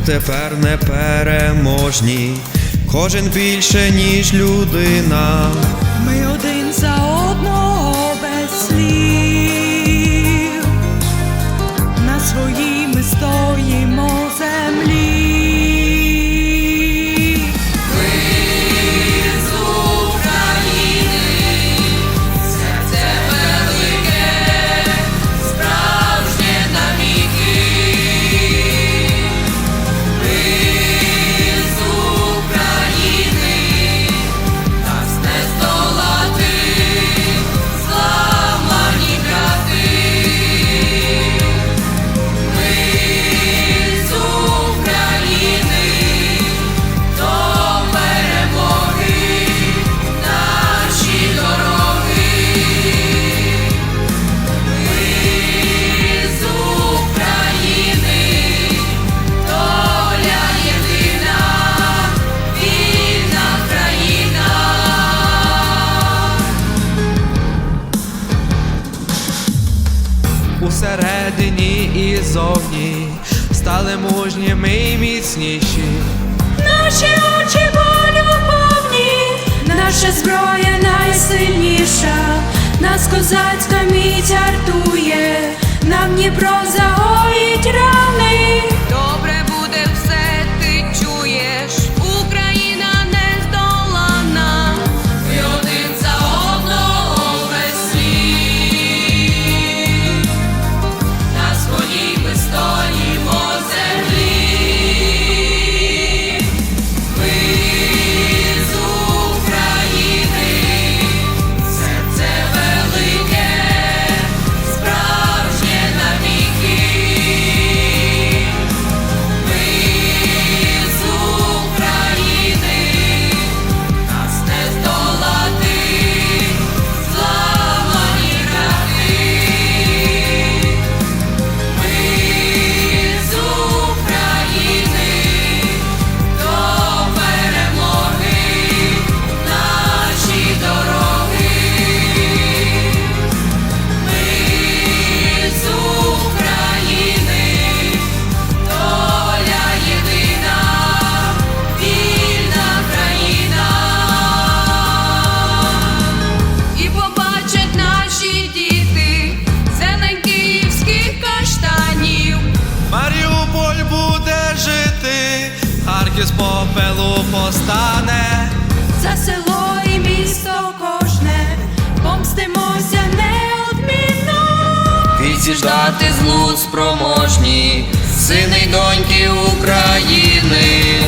Ми тепер не переможні, кожен більше, ніж людина. Ми один за одного Усередині і зовні. Стали мужніми і міцніші. Наші очі болю повні, наша зброя найсильніша, нас козацька міць артує, наші діти зелень київських каштанів. Маріуполь буде жити, Харків з попелу постане. За село і місто кожне, помстимося неодмінно. Віці Ждати злу спроможні, сини й доньки України.